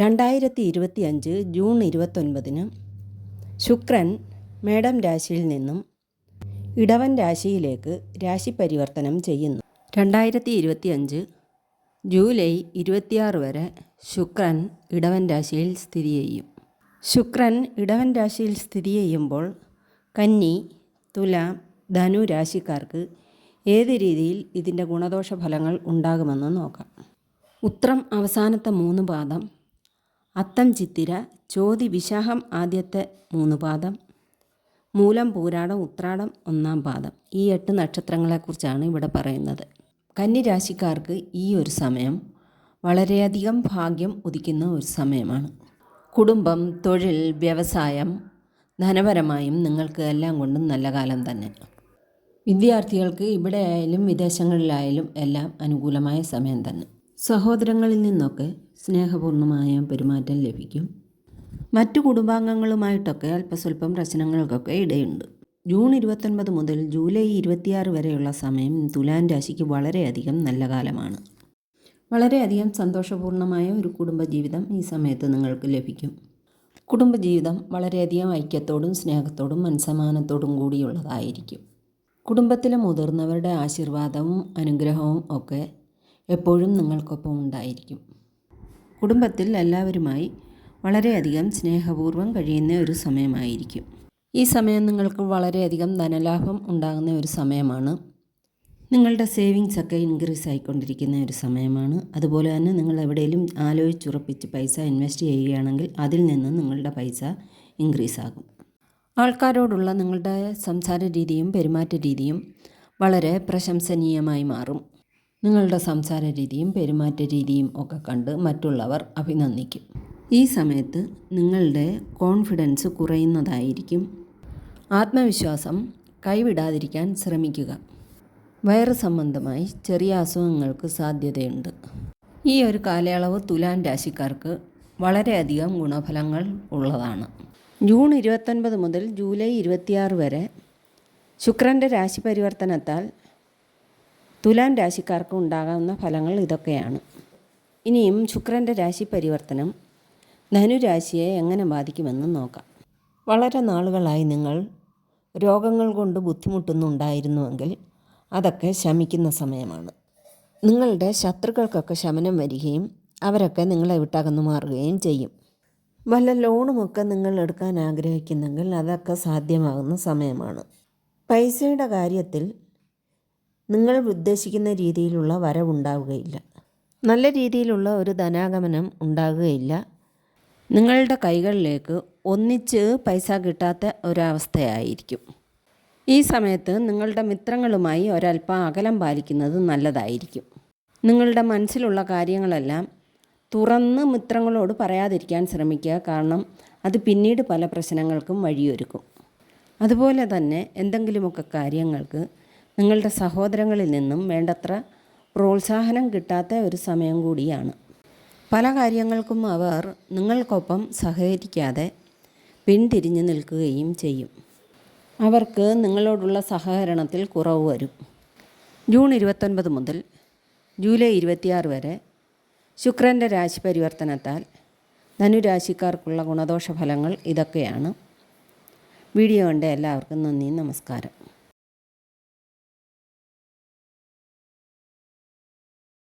രണ്ടായിരത്തി ഇരുപത്തി അഞ്ച് ജൂൺ ഇരുപത്തൊൻപതിന് ശുക്രൻ മേഡം രാശിയിൽ നിന്നും ഇടവൻ രാശിയിലേക്ക് രാശി പരിവർത്തനം ചെയ്യുന്നു. രണ്ടായിരത്തി ഇരുപത്തി അഞ്ച് ജൂലൈ ഇരുപത്തിയാറ് വരെ ശുക്രൻ ഇടവൻ രാശിയിൽ സ്ഥിതി ചെയ്യും. ശുക്രൻ ഇടവൻ രാശിയിൽ സ്ഥിതി ചെയ്യുമ്പോൾ കന്നി തുലാം ധനു രാശിക്കാർക്ക് ഏത് രീതിയിൽ ഇതിന്റെ ഗുണദോഷ ഫലങ്ങൾ ഉണ്ടാകുമെന്ന് നോക്കാം. ഉത്രം അവസാനത്തെ മൂന്ന് പാദം അത്തം ചിത്തിര ചോതി വിശാഖം ആദ്യത്തെ മൂന്ന് പാദം മൂലം പൂരാടം ഉത്രാടം ഒന്നാം പാദം. ഈ എട്ട് നക്ഷത്രങ്ങളെക്കുറിച്ചാണ് ഇവിടെ പറയുന്നത്. കന്നിരാശിക്കാർക്ക് ഈ ഒരു സമയം വളരെയധികം ഭാഗ്യം ഉദിക്കുന്ന ഒരു സമയമാണ്. കുടുംബം തൊഴിൽ വ്യവസായം ധനപരമായും നിങ്ങൾക്ക് എല്ലാം കൊണ്ടും നല്ല കാലം തന്നെ. വിദ്യാർത്ഥികൾക്ക് ഇവിടെ ആയാലും വിദേശങ്ങളിലായാലും എല്ലാം അനുകൂലമായ സമയം തന്നെ. സഹോദരങ്ങളിൽ നിന്നൊക്കെ സ്നേഹപൂർണമായ പെരുമാറ്റം ലഭിക്കും. മറ്റു കുടുംബാംഗങ്ങളുമായിട്ടൊക്കെ അല്പസ്വല്പം പ്രശ്നങ്ങൾക്കൊക്കെ ഇടയുണ്ട്. ജൂൺ ഇരുപത്തൊൻപത് മുതൽ ജൂലൈ ഇരുപത്തിയാറ് വരെയുള്ള സമയം തുലാൻ രാശിക്ക് വളരെയധികം നല്ല കാലമാണ്. വളരെയധികം സന്തോഷപൂർണമായ ഒരു കുടുംബജീവിതം ഈ സമയത്ത് നിങ്ങൾക്ക് ലഭിക്കും. കുടുംബജീവിതം വളരെയധികം ഐക്യത്തോടും സ്നേഹത്തോടും മനസമാനത്തോടും കൂടിയുള്ളതായിരിക്കും. കുടുംബത്തിലെ മുതിർന്നവരുടെ ആശീർവാദവും അനുഗ്രഹവും ഒക്കെ എപ്പോഴും നിങ്ങൾക്കൊപ്പം ഉണ്ടായിരിക്കും. കുടുംബത്തിൽ എല്ലാവരുമായി വളരെയധികം സ്നേഹപൂർവം കഴിയുന്ന ഒരു സമയമായിരിക്കും. ഈ സമയം നിങ്ങൾക്ക് വളരെയധികം ധനലാഭം ഉണ്ടാകുന്ന ഒരു സമയമാണ്. നിങ്ങളുടെ സേവിങ്സ് ഒക്കെ ഇൻക്രീസ് ആയിക്കൊണ്ടിരിക്കുന്ന ഒരു സമയമാണ്. അതുപോലെ തന്നെ നിങ്ങൾ എവിടെയെങ്കിലും ആലോചിച്ചുറപ്പിച്ച് പൈസ ഇൻവെസ്റ്റ് ചെയ്യുകയാണെങ്കിൽ അതിൽ നിന്ന് നിങ്ങളുടെ പൈസ ഇൻക്രീസ് ആകും. ആൾക്കാരോടുള്ള നിങ്ങളുടെ സംസാര രീതിയും പെരുമാറ്റ രീതിയും വളരെ പ്രശംസനീയമായി മാറും. നിങ്ങളുടെ സംസാര രീതിയും പെരുമാറ്റ രീതിയും ഒക്കെ കണ്ട് മറ്റുള്ളവർ അഭിനന്ദിക്കും. ഈ സമയത്ത് നിങ്ങളുടെ കോൺഫിഡൻസ് കുറയുന്നതായിരിക്കും. ആത്മവിശ്വാസം കൈവിടാതിരിക്കാൻ ശ്രമിക്കുക. വയറ് സംബന്ധമായി ചെറിയ അസുഖങ്ങൾക്ക് സാധ്യതയുണ്ട്. ഈ ഒരു കാലയളവ് തുലാൻ രാശിക്കാർക്ക് വളരെയധികം ഗുണഫലങ്ങൾ ഉള്ളതാണ്. ജൂൺ ഇരുപത്തൊൻപത് മുതൽ ജൂലൈ ഇരുപത്തിയാറ് വരെ ശുക്രന്റെ രാശി പരിവർത്തനത്താൽ തുലാൻ രാശിക്കാർക്ക് ഉണ്ടാകാവുന്ന ഫലങ്ങൾ ഇതൊക്കെയാണ്. ഇനിയും ശുക്രന്റെ രാശി പരിവർത്തനം ധനുരാശിയെ എങ്ങനെ ബാധിക്കുമെന്ന് നോക്കാം. വളരെ നാളുകളായി നിങ്ങൾ രോഗങ്ങൾ കൊണ്ട് ബുദ്ധിമുട്ടുന്നുണ്ടായിരുന്നുവെങ്കിൽ അതൊക്കെ ശമിക്കുന്ന സമയമാണ്. നിങ്ങളുടെ ശത്രുക്കൾക്കൊക്കെ ശമനം വരികയും അവരൊക്കെ നിങ്ങളെ വിട്ടകന്നു മാറുകയും ചെയ്യും. വല്ല ലോണുമൊക്കെ നിങ്ങൾ എടുക്കാൻ ആഗ്രഹിക്കുന്നെങ്കിൽ അതൊക്കെ സാധ്യമാകുന്ന സമയമാണ്. പൈസയുടെ കാര്യത്തിൽ നിങ്ങൾ ഉദ്ദേശിക്കുന്ന രീതിയിലുള്ള വരവുണ്ടാവുകയില്ല നല്ല രീതിയിലുള്ള ഒരു ധനാഗമനം ഉണ്ടാകുകയില്ല. നിങ്ങളുടെ കൈകളിലേക്ക് ഒന്നിച്ച് പൈസ കിട്ടാത്ത ഒരവസ്ഥയായിരിക്കും. ഈ സമയത്ത് നിങ്ങളുടെ മിത്രങ്ങളുമായി ഒരല്പം അകലം പാലിക്കുന്നത് നല്ലതായിരിക്കും. നിങ്ങളുടെ മനസ്സിലുള്ള കാര്യങ്ങളെല്ലാം തുറന്ന് മിത്രങ്ങളോട് പറയാതിരിക്കാൻ ശ്രമിക്കുക കാരണം അത് പിന്നീട് പല പ്രശ്നങ്ങൾക്കും വഴിയൊരുക്കും. അതുപോലെ തന്നെ എന്തെങ്കിലുമൊക്കെ കാര്യങ്ങൾക്ക് നിങ്ങളുടെ സഹോദരങ്ങളിൽ നിന്നും വേണ്ടത്ര പ്രോത്സാഹനം കിട്ടാത്ത ഒരു സമയം കൂടിയാണ്. പല കാര്യങ്ങൾക്കും അവർ നിങ്ങൾക്കൊപ്പം സഹകരിക്കാതെ പിന്തിരിഞ്ഞു നിൽക്കുകയും ചെയ്യും. അവർക്ക് നിങ്ങളോടുള്ള സഹകരണത്തിൽ കുറവ് വരും. ജൂൺ ഇരുപത്തൊൻപത് മുതൽ ജൂലൈ ഇരുപത്തിയാറ് വരെ ശുക്രന്റെ രാശി പരിവർത്തനത്താൽ ധനുരാശിക്കാർക്കുള്ള ഗുണദോഷ ഫലങ്ങൾ ഇതൊക്കെയാണ്. വീഡിയോ കണ്ട എല്ലാവർക്കും നന്ദി നമസ്കാരം.